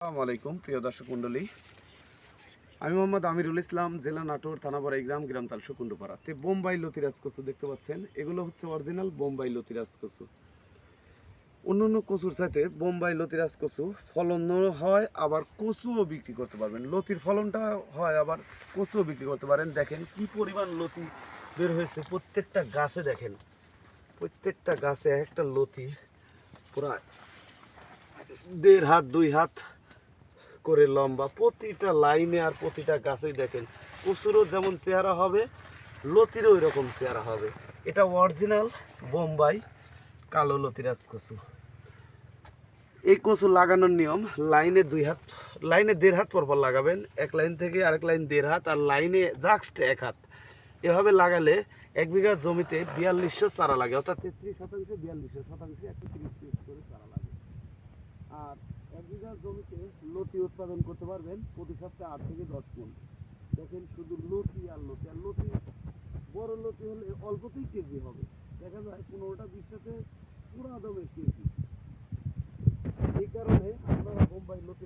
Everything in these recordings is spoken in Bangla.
আসসালামু আলাইকুম, প্রিয় দর্শক মণ্ডলী। আমি মোহাম্মদ আমিরুল ইসলাম, জেলা নাটোর থানাপাড়া গ্রাম গ্রাম তাল সুকুণ্ডপাড়া তে বোম্বাই লতিরাজ কচু দেখতে পাচ্ছেন। এগুলো হচ্ছে অরিজিনাল বোম্বাই লতিরাজ কচু। অন্য অন্য কচুর সাথে বোম্বাই লতিরাজ কচু ফলন হয়, আবার কচুও বিক্রি করতে পারবেন। লতির ফলনটা হয়, আবার কচুও বিক্রি করতে পারেন। দেখেন কি পরিমাণ লতি বের হয়েছে। প্রত্যেকটা গাছে দেখেন, প্রত্যেকটা গাছে একটা লতি, পুরা দেড় হাত, দুই হাত করে লম্বা, প্রতিটা লাইনে আর প্রতিটা গাছেই দেখেন কচুরও যেমন চেহারা হবে, লতিরও ওই রকম চেহারা হবে। এটা অরিজিনাল বোম্বাই কালো লতিরাজ কচু এই কচু লাগানোর নিয়ম, লাইনে দুই হাত, লাইনে দেড় হাত পর পর লাগাবেন, এক লাইন থেকে আরেক লাইন দেড় হাত আর লাইনে জাস্ট এক হাত। এভাবে লাগালে এক বিঘা জমিতে বিয়াল্লিশশো চারা লাগে, অর্থাৎ তেত্রিশ শতাংশে বিয়াল্লিশশো, শতাংশে একশো তিরিশ করে চারা লাগে। আর এক বিঘা জমিতে লতি উৎপাদন করতে পারবেন প্রতি সপ্তাহে আট থেকে দশ মন। দেখেন শুধু লতি আর লতি আর লতি, বড় লতি হলে অল্পতেই কেজি হবে। দেখা যায় পনেরোটা বিশটাতে পুরো দমে কেজি। এই কারণে আপনারা বোম্বাই লতি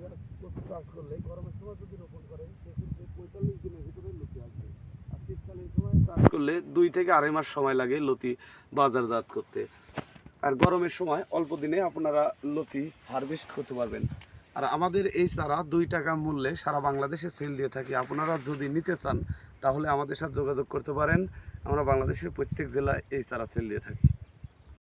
চাষ করলে গরমের সময় যদি রোপণ করেন, সেক্ষেত্রে পঁয়তাল্লিশ দিনের ভিতরে লতি আসবে। আর শীতকালীন সময় চাষ করলে দুই থেকে আড়াই মাস সময় লাগে লতি বাজারজাত করতে। আর গরমের সময় অল্প দিনে আপনারা লতি হারভেস্ট করতে পারবেন। আর আমাদের এই চারা দুই টাকা মূল্যে সারা বাংলাদেশে সেল দিয়ে থাকি। আপনারা যদি নিতে চান, তাহলে আমাদের সাথে যোগাযোগ করতে পারেন। আমরা বাংলাদেশের প্রত্যেক জেলায় এই চারা সেল দিয়ে থাকি।